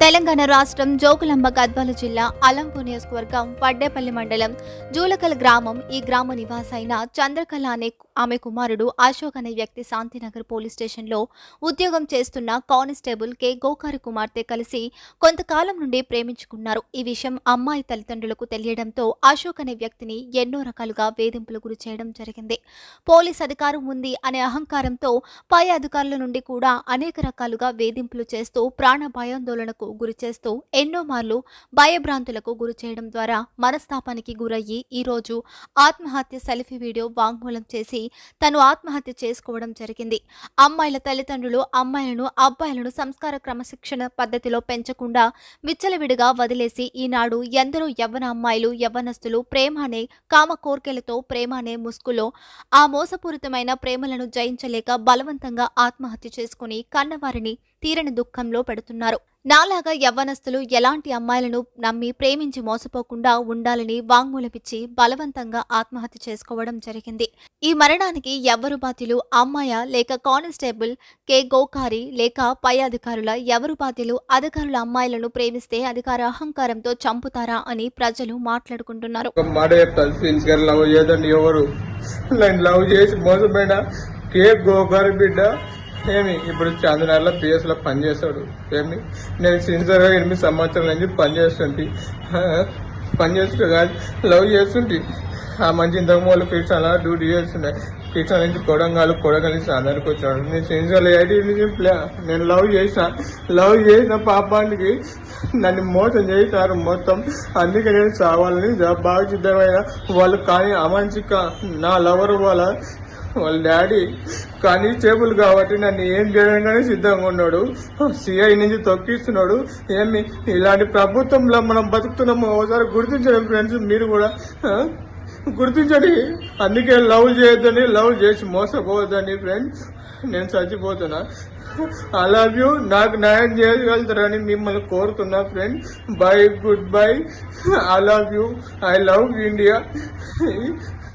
తెలంగాణ రాష్ట్రం జోగులాంబ గద్వాల జిల్లా అలంపూర్ నియోజకవర్గం వడ్డేపల్లి మండలం జూలకల్ గ్రామం ఈ గ్రామ నివాస అయిన చంద్రకళ అనే ఆమె కుమారుడు అశోక్ అనే వ్యక్తి శాంతినగర్ పోలీస్ స్టేషన్లో ఉద్యోగం చేస్తున్న కానిస్టేబుల్ కె. గోకారి కుమార్తె కలిసి కొంతకాలం నుండి ప్రేమించుకున్నారు. ఈ విషయం అమ్మాయి తల్లిదండ్రులకు తెలియడంతో అశోక్ అనే వ్యక్తిని ఎన్నో రకాలుగా వేధింపులు గురి చేయడం జరిగింది. పోలీస్ అధికారం ఉంది అనే అహంకారంతో పై అధికారుల నుండి కూడా అనేక రకాలుగా వేధింపులు చేస్తూ ప్రాణ భయాందోళనకు గురి చేస్తూ ఎన్నో మార్లు భయభ్రాంతులకు గురి చేయడం ద్వారా మనస్తాపానికి గురయ్యి ఈ రోజు ఆత్మహత్య సెల్ఫీ వీడియో వాంగ్మూలం చేసి తను ఆత్మహత్య చేసుకోవడం జరిగింది. అమ్మాయిల తల్లిదండ్రులు అమ్మాయిలను అబ్బాయిలను సంస్కార క్రమశిక్షణ పద్ధతిలో పెంచకుండా విచ్చలవిడిగా వదిలేసి ఈనాడు ఎందరో యవ్వన అమ్మాయిలు యవ్వనస్తులు ప్రేమ అనే కామ కోర్కెలతో ప్రేమ అనే ముసుగులో ఆ మోసపూరితమైన ప్రేమలను జయించలేక బలవంతంగా ఆత్మహత్య చేసుకుని కన్నవారిని తీరని దుఃఖంలో పెడుతున్నారు. నాలాగా యవ్వనస్తులు ఎలాంటి అమ్మాయిలను నమ్మి ప్రేమించి మోసపోకుండా ఉండాలని వాంగ్మూలమిచ్చి బలవంతంగా ఆత్మహత్య చేసుకోవడం జరిగింది. ఈ మరణానికి ఎవ్వరు బాధ్యులు? అమ్మాయ లేక కానిస్టేబుల్ కె గోకారి లేక పై అధికారుల ఎవరు బాధ్యులు? అధికారుల అమ్మాయిలను ప్రేమిస్తే అధికార అహంకారంతో చంపుతారా అని ప్రజలు మాట్లాడుకుంటున్నారు. లవ్ ఎవరు? లవ్ చేసి మోసపోయినా కే గోకారి బిడ్డ ఏమి? ఇప్పుడు చాందినార్లో పిఎస్లో పనిచేస్తాడు ఏమి? నేను సిన్సియర్గా ఎనిమిది సంవత్సరాల నుంచి పనిచేస్తుంటే పనిచేస్తూ కాదు లవ్ చేస్తుంటే. ఆ మంచి ఇంతకు మూల కృష్ణలా డ్యూటీ చేస్తుండే. కృష్ణ నుంచి కొడంగాలు కొడంగల్ నుంచి అందరికి వచ్చాడు. నేను సిన్సియర్లో ఎయిటీ నుంచి నేను లవ్ చేసిన. లవ్ చేసిన పాపానికి నన్ను మోసం చేశారు మొత్తం. అందుకే నేను చావాలని బాగా సిద్ధమైన వాళ్ళు. కానీ అమంచిక నా లవర్ వాళ్ళ వాళ్ళ డాడీ కానిస్టేబుల్ కాబట్టి నన్ను ఏం చేయడానికి సిద్ధంగా ఉన్నాడు. సిఐ నుంచి తొక్కిస్తున్నాడు. ఏమి ఇలాంటి ప్రభుత్వంలో మనం బతుకుతున్నాము ఒకసారి గుర్తించండి ఫ్రెండ్స్ మీరు కూడా. గుర్తించండి. అందుకే లవ్ చేయొద్దని లవ్ చేసి మోసపోవద్దని ఫ్రెండ్స్ నేను చచ్చిపోతున్నా. ఐ లవ్ యూ నాకు న్యాయం చేయగలుగుతారని మిమ్మల్ని కోరుతున్నా friend bye goodbye I love you I love India